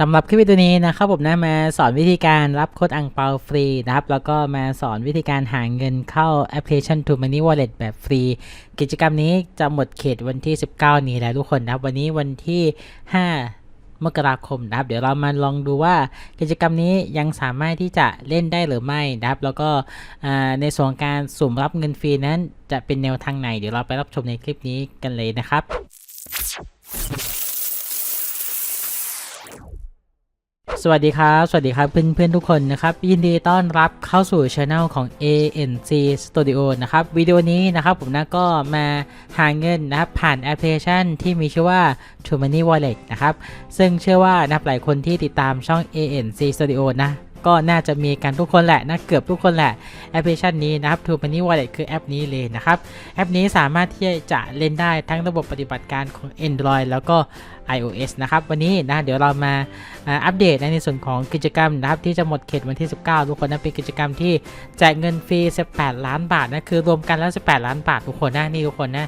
สำหรับคลิปวิดีโอนี้นะครับผมนะมาสอนวิธีการรับโค้ดอังเปาฟรีนะครับแล้วก็มาสอนวิธีการหาเงินเข้าแอปพลิเคชัน t o Money Wallet แบบฟรี กิจกรรมนี้จะหมดเขตวันที่ 19 นี้แล้วทุกคนนะครับ วันนี้วันที่ 5 มกราคมนะครับ เดี๋ยวเรามาลองดูว่ากิจกรรมนี้ยังสามารถที่จะเล่นได้หรือไม่นะครับ แล้วก็ในส่วนของการสุ่มรับเงินฟรีนั้นจะเป็นแนวทางไหน เดี๋ยวเราไปรับชมในคลิปนี้กันเลยนะครับ สวัสดีครับ สวัสดีครับเพื่อนๆทุกคนนะครับ ยินดีต้อนรับเข้าสู่ช anel ของ ANC Studio นะครับวิดีโอนี้นะครับผมนะก็มาหาเงินนะครับผ่านแอปพลิเคชันที่มีชื่อว่า t o Money Wallet นะครับ ซึ่งเชื่อว่านะครับหลายคนที่ติดตามช่อง ANC Studio นะก็น่าจะมีกันทุกคนแหละนะเกือบทุกคนแหละแอปพลิเคชันนี้นะครับ t o Money Wallet คือแอปนี้เลยนะครับ แอปนี้สามารถที่จะเล่นได้ทั้งระบบปฏิบัติการของ Android แล้วก็ iOS นะครับ วันนี้นะเดี๋ยวเรามาอัปเดตในส่วนของกิจกรรมนะครับ ที่จะหมดเขตวันที่ 19 ทุกคนนะเป็นกิจกรรมที่แจกเงินฟรี 18 ล้านบาทนะคือรวมกันแล้ว 18 ล้านบาททุกคนนะนี่ทุกคนนะ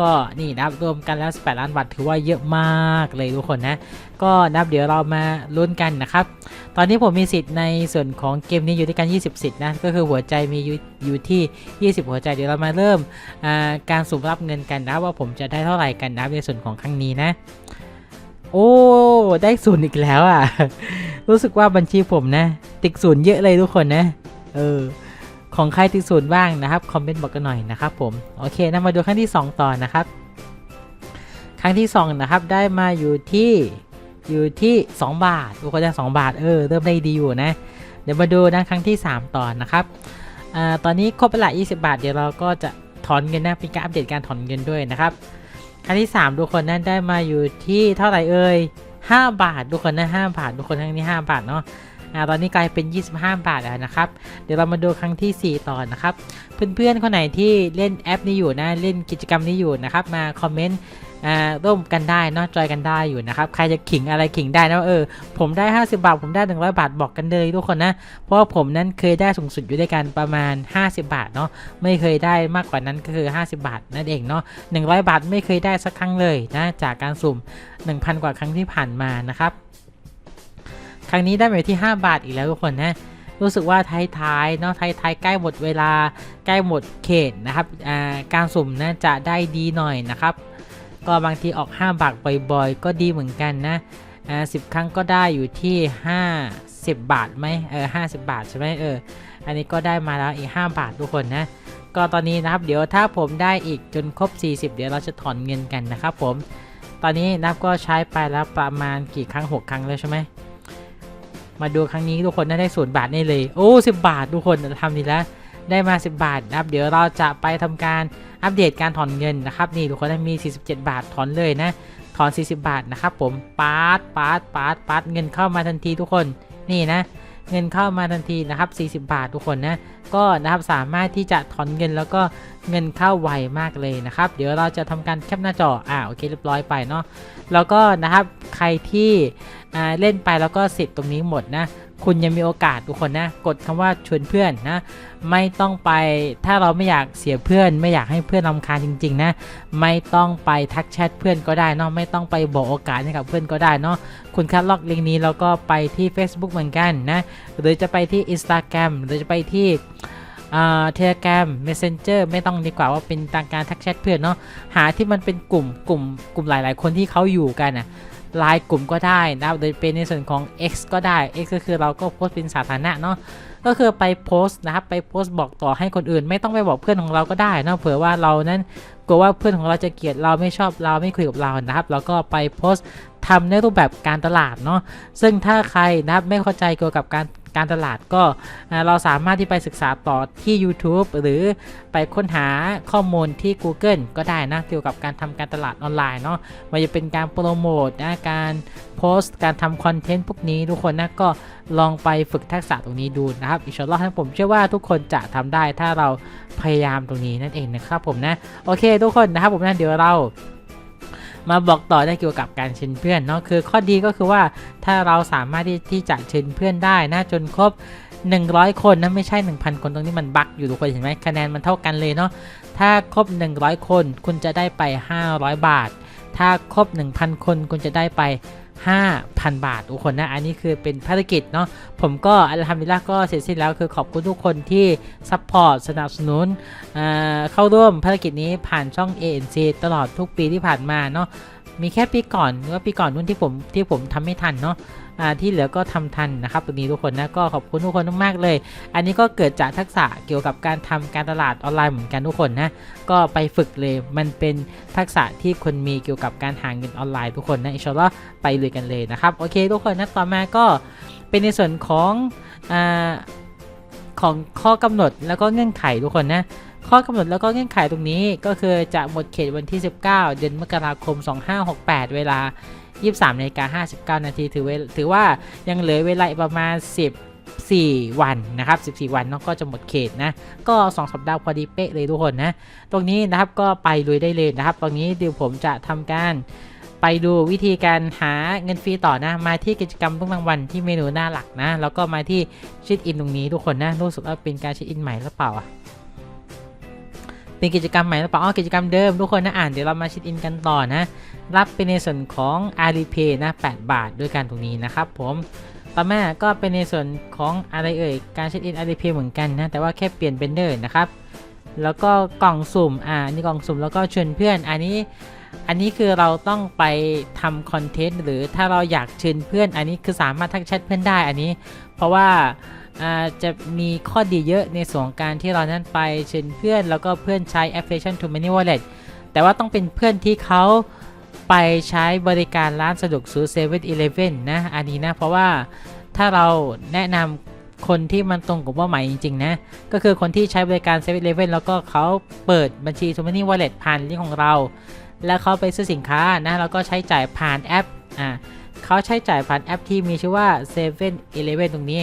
ก็นี่นะครับรวมกันแล้ว 18 ล้านบาทถือว่าเยอะมากเลยทุกคนนะ ก็นับเดี๋ยวเรามาลุ้นกันนะครับ ตอนนี้ผมมีสิทธิ์ในส่วนของเกมนี้อยู่ด้วยกัน 20 สิทธิ์นะก็คือหัวใจมีอยู่ยที่ 20 หัวใจเดี๋ยวเรามาเริ่มการสุ่มรับเงินกันนะว่าผมจะได้เท่าไหร่กันนะในส่วนของครั้งนี้นะ โอ้ ได้ศูนย์อีกแล้วอะ รู้สึกว่าบัญชีผมนะ ติดศูนย์เยอะเลยทุกคนนะ เออ ของใครติดศูนย์บ้างนะครับ คอมเมนต์บอกกันหน่อยนะครับผม โอเคนะมาดูครั้งที่ 2 ต่อนะครับ ครั้งที่ 2 นะครับ ได้มาอยู่ที่อยู่ที่ 2 บาททุกคนได้2บาท เออ เริ่มได้ดีอยู่นะ เดี๋ยวมาดูนะครั้งที่ 3 ต่อนะครับอ่าตอนนี้ครบไปละ20 บาท เดี๋ยวเราก็จะถอนเงินนะเป็นการอัปเดตการถอนเงินด้วยนะครับ อันที่ 3 ทุกคนนั้นได้มาอยู่ที่เท่าไหร่เอ่ย5 บาท ทุกคนนะ5บาท ทุกคนครั้งนี้ 5 บาทเนาะอ่าตอนนี้กลายเป็น 25 บาทแล้วนะครับ เดี๋ยวเรามาดูครั้งทีสี่4 ต่อนะครับ เพื่อนๆคนไหนที่เล่นแอปนี้อยู่นะ เล่นกิจกรรมนี้อยู่นะครับ มาคอมเมนต์ ร่วมกันได้เนอะจอยกันได้อยู่นะครับ ใครจะขิงอะไรขิงได้นะเออ ผมได้ 50 บาท ผมได้ 100 บาทบอกกันเลยทุกคนนะ เพราะว่าผมนั้นเคยได้สูงสุดอยู่ด้วยกันประมาณ 50 บาทเนาะไม่เคยได้มากกว่านั้นก็คือ 50 บาทนั่นเองเนาะ100 บาทไม่เคยได้สักครั้งเลยนะจากการสุ่ม 1,000 กว่าครั้งที่ผ่านมานะครับครั้งนี้ได้มาอยู่ที่ 5 บาทอีกแล้วทุกคนนะรู้สึกว่าท้ายๆเนาะท้ายๆใกล้หมดเวลาใกล้หมดเขตนะครับอ่าการสุ่มนะจะได้ดีหน่อยนะครับ ก็บางทีออก 5 บาทบ่อยๆ ก็ดีเหมือนกันนะอ่าสิครั้งก็ได้อยู่ที่ 50 บาทไหมเออ50บาทใช่ไหมเออ อันนี้ก็ได้มาแล้วอีก 5 บาททุกคนนะ ก็ตอนนี้นะครับ เดี๋ยวถ้าผมได้อีกจนครบ 40 เดี๋ยวเราจะถอนเงินกันนะครับผม ตอนนี้นับก็ใช้ไปแล้วประมาณกี่ครั้ง 6 ครั้งแล้วใช่ไหมมาดูครั้งนี้ทุกคนได้ศูนย์บาทนี่เลย โอ้สิบาททุกคนทำดีแล้ว ได้มา 10 บาทนะครับ เดี๋ยวเราจะไปทำการอัปเดตการถอนเงินนะครับ นี่ทุกคนมี 47 บาทถอนเลยนะ ถอน 40 บาทนะครับผมปาดปาดปาดปาดเงินเข้ามาทันทีทุกคน นี่นะ เงินเข้ามาทันทีนะครับ 40 บาททุกคนนะ ก็นะครับสามารถที่จะถอนเงินแล้วก็เงินเข้าไวมากเลยนะครับ เดี๋ยวเราจะทำการแคปหน้าจอ อ่า โอเค เรียบร้อยไปเนาะ แล้วก็นะครับ ใครที่เล่นไปแล้วก็สิทธิ์ตรงนี้หมดนะ คุณยังมีโอกาสทุกคนนะ กดคำว่าชวนเพื่อนนะ ไม่ต้องไปถ้าเราไม่อยากเสียเพื่อน ไม่อยากให้เพื่อนรำคาญจริง ๆ นะ ไม่ต้องไปทักแชทเพื่อนก็ได้เนาะไม่ต้องไปบอกโอกาสให้กับเพื่อนก็ได้เนาะคุณแค่ล็อกลิงก์นี้แล้วก็ไปที่ Facebook เหมือนกันนะหรือจะไปที่ Instagram หรือจะไปที่เทเลกรม Messenger ไม่ต้องดีกว่าว่าเป็นทางการทักแชทเพื่อนเนาะหาที่มันเป็นกลุ่มกลุ่มกลุ่มหลาย ๆ คนที่เขาอยู่กันนะ ไลน์กลุ่มก็ได้นะครับโดยเป็นในส่วนของ X ก็ได้ X ก็คือเราก็โพสต์เป็นสาธารณะเนาะก็คือไปโพสต์นะครับไปโพสต์บอกต่อให้คนอื่น ไม่ต้องไปบอกเพื่อนของเราก็ได้นะเผื่อว่าเรานั้นกลัวว่าเพื่อนของเราจะเกลียดเราไม่ชอบเราไม่คุยกับเรานะครับเราก็ไปโพสต์ทำในรูปแบบการตลาดเนาะซึ่งถ้าใครนะครับไม่เข้าใจเกี่ยวกับการ การตลาดก็เราสามารถที่ไปศึกษาต่อที่ YouTube หรือไปค้นหาข้อมูลที่ Google ก็ได้นะเกี่ยวกับการทำการตลาดออนไลน์เนาะมันจะเป็นการโปรโมทนะการโพสต์การทำคอนเทนต์พวกนี้ทุกคนนะก็ลองไปฝึกทักษะตรงนี้ดูนะครับอินชอลลอฮ์นะผมเชื่อว่าทุกคนจะทำได้ถ้าเราพยายามตรงนี้นั่นเองนะครับผมนะโอเคทุกคนนะครับผมนะเดี๋ยวเรา มาบอกต่อได้เกี่ยวกับการเชิญเพื่อนเนาะคือข้อดีก็คือว่าถ้าเราสามารถที่ที่จะเชิญเพื่อนได้นะจนครบ 100 คนนะไม่ใช่ 1,000 คนตรงนี้มันบั๊กอยู่ทุกคนเห็นไหมคะแนนมันเท่ากันเลยเนาะถ้าครบ 100 คนคุณจะได้ไป 500 บาท ถ้าครบ 1,000 คนคุณจะได้ไป 5,000 บาททุกคนนะ อันนี้คือเป็นภารกิจเนาะผมก็อัลฮัมดุลิลละก็เสร็จสิ้นแล้วคือขอบคุณทุกคนที่ซัพพอร์ตสนับสนุนเข้าร่วมภารกิจนี้ผ่านช่อง ANC ตลอดทุกปีที่ผ่านมาเนาะ มีแค่ปีก่อนว่าปีก่อนนู่นที่ผมที่ผมทำไม่ทันเนาะอ่าที่เหลือก็ทำทันนะครับตรงนี้ทุกคนนะก็ขอบคุณทุกคนมากๆเลย อันนี้ก็เกิดจากทักษะเกี่ยวกับการทำการตลาดออนไลน์เหมือนกันทุกคนนะก็ไปฝึกเลยมันเป็นทักษะที่คนมีเกี่ยวกับการหาเงินออนไลน์ทุกคนนะอิชอลล์ไปเลยกันเลยนะครับโอเค ทุกคนนะต่อมาก็เป็นในส่วนของอ่า ของข้อกำหนดแล้วก็เงื่อนไขทุกคนนะข้อกำหนดแล้วก็เงื่อนไขตรงนี้ก็คือจะหมดเขตวันที่ 19 เดือนมกราคม 2568 เวลา 23นาฬิกา59 นาทีถือเวถือว่ายังเหลือเวลาประมาณ 14 วันนะครับ 14 วันเนาะก็จะหมดเขตนะ ก็ 2 สัปดาห์พอดีเป๊ะเลยทุกคนนะ ตรงนี้นะครับก็ไปลุยได้เลยนะครับ ตรงนี้เดี๋ยวผมจะทำการ ไปดูวิธีการหาเงินฟรีต่อนะ มาที่กิจกรรมทุกรางวัลที่เมนูหน้าหลักนะ แล้วก็มาที่ชิดอินตรงนี้ทุกคนนะ รู้สึกว่าเป็นการชิดอินใหม่หรือเปล่าอะเป็นกิจกรรมใหม่หรือเปล่าอ๋อกิจกรรมเดิมทุกคนนะอ่านเดี๋ยวเรามาชิดอินกันต่อนะ รับเป็นในส่วนของ Alipay นะ 8 บาทด้วยกันตรงนี้นะครับผมต่อมาก็เป็นในส่วนของอะไรเอ่ย การเช็คอิน Alipay เหมือนกันนะ แต่ว่าแค่เปลี่ยนเป็นเดอร์นะครับ แล้วก็กล่องสุ่ม อ่า นี่กล่องสุ่มแล้วก็ชวนเพื่อน อันนี้ อันนี้คือเราต้องไปทำคอนเทนต์หรือถ้าเราอยากเชิญเพื่อน อันนี้คือสามารถทักแชทเพื่อนได้อันนี้ เพราะว่าจะมีข้อดีเยอะในส่วนการที่เรานั้นไปเชิญเพื่อนแล้วก็เพื่อนใช้แอปพลิเคชัน To Many Wallet แต่ว่าต้องเป็นเพื่อนที่เขาไปใช้บริการร้านสะดวกซื้อ7 e เ e ่ e อนะ อันนี้นะ เพราะว่าถ้าเราแนะนำ คนที่มันตรงกับเป้าหมายจริง ๆ นะ ก็คือคนที่ใช้บริการ7 e เ e ่ e แล้วก็เขาเปิดบัญชี t o m a n y Wallet ผ่านลิงก์ของเรา แล้วเขาไปซื้อสินค้านะแล้วก็ใช้จ่ายผ่านแอปอ่าเขาใช้จ่ายผ่านแอปที่มีชื่อว่า7 e เ e ่ e ตรงนี้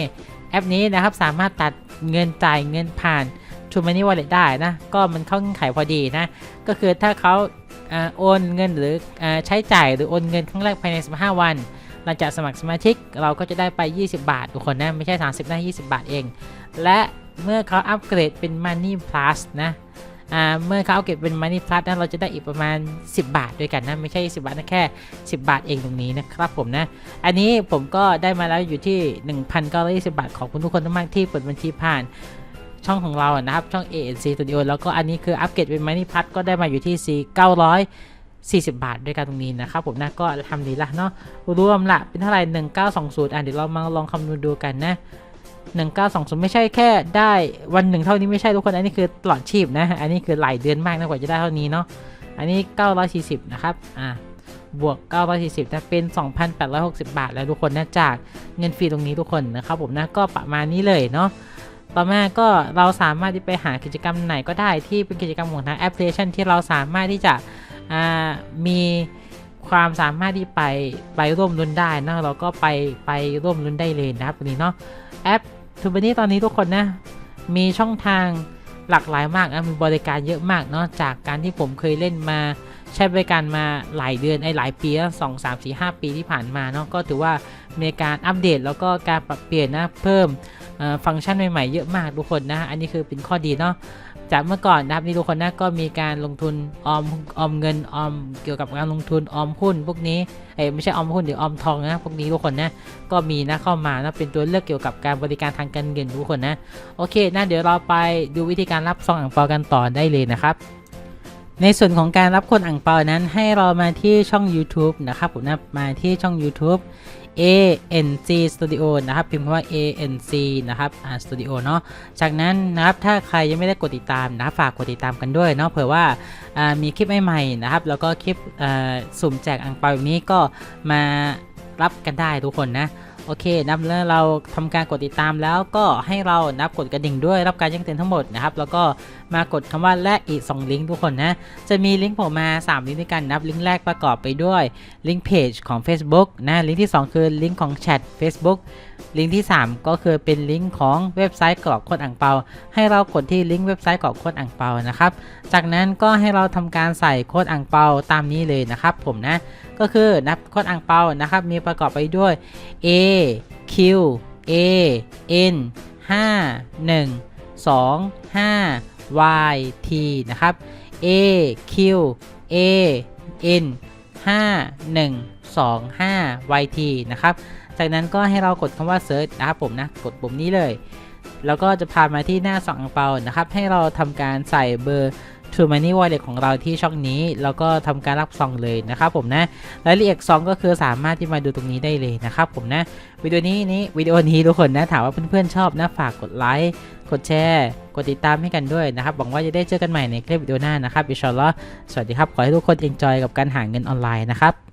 แอปนี้นะครับสามารถตัดเงินจ่ายเงินผ่าน t o m a n y Wallet ได้นะ ก็มันเข้าเงื่อนไขพอดีนะ ก็คือถ้าเขาอ่าโอนเงินหรืออาใช้จ่ายหรือโอนเงินครั้งแรกภายใน 15 วัน หลังจากสมัครสมาชิกเราก็จะได้ไป 20 บาททุกคนนะไม่ใช่ 30นะ20 บาทเอง และเมื่อเขาอัปเกรดเป็น Money Plus นะเมื่อเขาอัปเกรดเป็น Money Plus นะเราจะได้อีกประมาณ 10 บาทด้วยกันนะ ไม่ใช่ 10 บาทนะแค่ 10 บาทเองตรงนี้นะครับผมนะ อันนี้ผมก็ได้มาแล้วอยู่ที่ 1,920 บาทขอบคุณทุกคนมากๆที่เปิดบัญชีผ่านช่องของเราอะนะครับ ช่อง ANC Studio แล้วก็อันนี้คืออัปเกรดเป็น Money Plus ก็ได้มาอยู่ที่ 4,900 40 บาทด้วยกันตรงนี้นะครับผมนะก็ทำดีละเนาะรวมละเป็นเท่าไหร่1920อะเดี๋ยวเรามาลองคำนวณดูกันนะ1920 ไม่ใช่แค่ได้วันหนึ่งเท่านี้ไม่ใช่ทุกคนอันนี้คือตลอดชีพนะอันนี้คือหลายเดือนมากนะกว่าจะได้เท่านี้เนาะอันนี้ 940 นะครับอะบวก 940นะเป็น 2,860 บาท แล้วทุกคนนะจากเงินฟรีตรงนี้ทุกคนนะครับผมนะก็ประมาณนี้เลยเนาะต่อมาก็เราสามารถที่ไปหากิจกรรมไหนก็ได้ที่เป็นกิจกรรมของทางแอปพลิเคชันที่เราสามารถที่จะ มีความสามารถที่ไปไปร่วมลุ้นได้นะเราก็ไปไปร่วมลุ้นได้เลยนะครับตรงนี้เนาะแอปทูบนี้ตอนนี้ทุกคนนะมีช่องทางหลากหลายมากนะมีบริการเยอะมากเนาะจากการที่ผมเคยเล่นมาใช้บริการมาหลายเดือนไอ้หลายปีสองสามสี่ห้าปีที่ผ่านมาเนาะก็ถือว่ามีการอัปเดตแล้วก็การปรับเปลี่ยนนะเพิ่มฟังก์ชันใหม่ๆเยอะมากทุกคนนะ อันนี้คือเป็นข้อดีเนาะ จากเมื่อก่อนนะครับนี่ทุกคนนะก็มีการลงทุนออมออมเงินออมเกี่ยวกับการลงทุนออมหุ้นพวกนี้เอ้ไม่ใช่ออมหุ้นเดี๋ยวออมทองนะพวกนี้ทุกคนนะก็มีนะเข้ามานะเป็นตัวเลือกเกี่ยวกับการบริการทางการเงินทุกคนนะโอเคนะเดี๋ยวเราไปดูวิธีการรับซองอ่างเปากันต่อได้เลยนะครับในส่วนของการรับคนอ่างเปานั้นให้เรามาที่ช่อง YouTube นะครับผมนะมาที่ช่อง YouTube ANC Studio นะครับ พิมพ์คำว่า ANC นะครับอ่า Studio เนาะจากนั้นนะครับถ้าใครยังไม่ได้กดติดตามนะฝากกดติดตามกันด้วยเนาะเผื่อว่าอ่ามีคลิปใหม่ๆนะครับ แล้วก็คลิปอ่าสุ่มแจกอ่างเปาแบบนี้ก็มารับกันได้ทุกคนนะโอเคนับแล้วเราทำการกดติดตามแล้วก็ให้เรานับกดกระดิ่งด้วยรับการแจ้งเตือนทั้งหมดนะครับ แล้วก็ มากดคำว่าและอีก 2 ลิงก์ทุกคนนะ จะมีลิงก์ผมมา 3 ลิงก์ด้วยกันนับลิงก์แรกประกอบไปด้วยลิงก์เพจของ Facebook นะลิงก์ที่ 2 คือลิงก์ของแชท Facebook ลิงก์ที่ 3 ก็คือเป็นลิงก์ของเว็บไซต์กรอกโคดอ่างเปา ให้เรากดที่ลิงก์เว็บไซต์กรอกโคดอ่างเปานะครับ จากนั้นก็ให้เราทำการใส่โค้ดอ่างเปาตามนี้เลยนะครับผมนะ ก็คือนับโค้ดอ่างเปานะครับ มีประกอบไปด้วย A Q A N 5 1 2 5 Y T นะครับ A Q A N 5125 YT นะครับ จากนั้นก็ให้เรากดคำว่า search นะครับผมนะ กดปุ่มนี้เลย แล้วก็จะพามาที่หน้าสองอังเปานะครับ ให้เราทำการใส่เบอร์ True Money Wallet ของเราที่ช่องนี้ แล้วก็ทำการรับซองเลยนะครับผมนะรายละเอียดซองก็คือสามารถที่มาดูตรงนี้ได้เลยนะครับผมนะวิดีโอนี้นี้วิดีโอนี้ทุกคนนะถามว่าเพื่อนๆชอบนะฝากกดไลค์กดแชร์กดติดตามให้กันด้วยนะครับหวังว่าจะได้เจอกันใหม่ในคลิปวิดีโอหน้านะครับอิชอลลอฮ์สวัสดีครับ ขอให้ทุกคนเอ็นจอยกับการหาเงินออนไลน์นะครับ